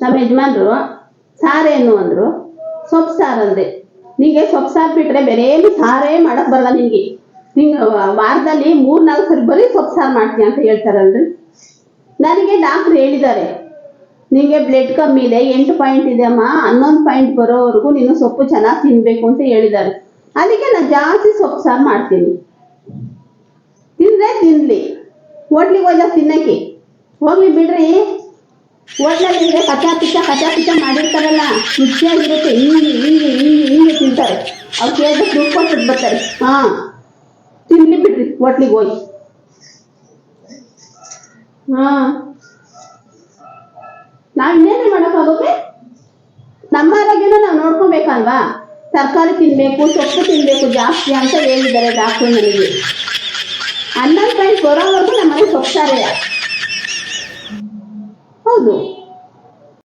ನಮ್ಮ ಯಜಮಾನ್ರು ಸಾರೇನು ಅಂದ್ರು, ಸೊಪ್ಪು ಸಾರು ಅಂದೆ. ನಿಂಗೆ ಸೊಪ್ಪು ಸಾರು ಬಿಟ್ರೆ ಬೇರೆ ಏನು ಸಾರೇ ಮಾಡಕ್ ಬರಲ್ಲ ನಿಂಗೆ. ನಿಂಗೆ ವಾರದಲ್ಲಿ ಮೂರು ನಾಲ್ಕು ಸರಿ ಬರೀ ಸೊಪ್ಪು ಸಾರು ಮಾಡ್ತೀನಿ ಅಂತ ಹೇಳ್ತಾರಲ್ರಿ? ನನಗೆ ಡಾಕ್ಟರ್ ಹೇಳಿದ್ದಾರೆ, ನಿಂಗೆ ಬ್ಲಡ್ ಕಮ್ಮಿ ಇದೆ, ಎಂಟು ಪಾಯಿಂಟ್ ಇದೆ ಅಮ್ಮ, ಹನ್ನೊಂದು ಪಾಯಿಂಟ್ ಬರೋವರೆಗೂ ನೀನು ಸೊಪ್ಪು ಚೆನ್ನಾಗಿ ತಿನ್ಬೇಕು ಅಂತ ಹೇಳಿದ್ದಾರೆ. ಅದಕ್ಕೆ ನಾನು ಜಾಸ್ತಿ ಸೊಪ್ಪು ಸಾರು ಮಾಡ್ತೀನಿ. ತಿಂದ್ರೆ ತಿನ್ಲಿ. ಹೋಟ್ಲಿಗೆ ಹೋದಾಗ ತಿನ್ನಕ್ಕೆ. ಹೋಗ್ಲಿ ಬಿಡ್ರಿ. ಹೋಟ್ಲಲ್ಲಿ ಕಚಾ ಪಿಚ್ಚ ಕಚಾ ಪಿಚ್ಚ ಮಾಡಿರ್ತಾರಲ್ಲ. ರುಚಿಯಾಗಿರುತ್ತೆ. ಹಿಂಗೆ ಹಿಂಗೆ ಹಿಂಗೆ ಹಿಂಗೆ ತಿಂತಾರೆ. ಅವ್ರು ಕೇಳಿದ್ರೆ ದುಡ್ಡು ಕೊಟ್ಟು ಬರ್ತಾರೆ. ಹಾಂ. ತಿನ್ಲಿ ಬಿಡ್ರಿ ಹೋಟ್ಲಿಗೆ ಹೋಗಿ. ಹಾಂ. ನಾವು ಇನ್ನೇನು ಮಾಡೋಕ್ಕಾಗುತ್ತೆ ನಮ್ಮ ಆರೋಗ್ಯನ ನಾವು ನೋಡ್ಕೋಬೇಕಲ್ವಾ? ತರಕಾರಿ ತಿನ್ನಬೇಕು ಸೊಪ್ಪು ತಿನ್ನಬೇಕು ಜಾಸ್ತಿ ಅಂತ ಹೇಳಿದ್ದಾರೆ ಡಾಕ್ಟ್ರು ನನಗೆ. ಹನ್ನೊಂದು ಪಾಯಿಂಟ್ ಬರೋವರೆಗೂ ನಮ್ಮ ಮನೆ ಸೊಪ್ಪು ಸಾರೇ ಹೌದು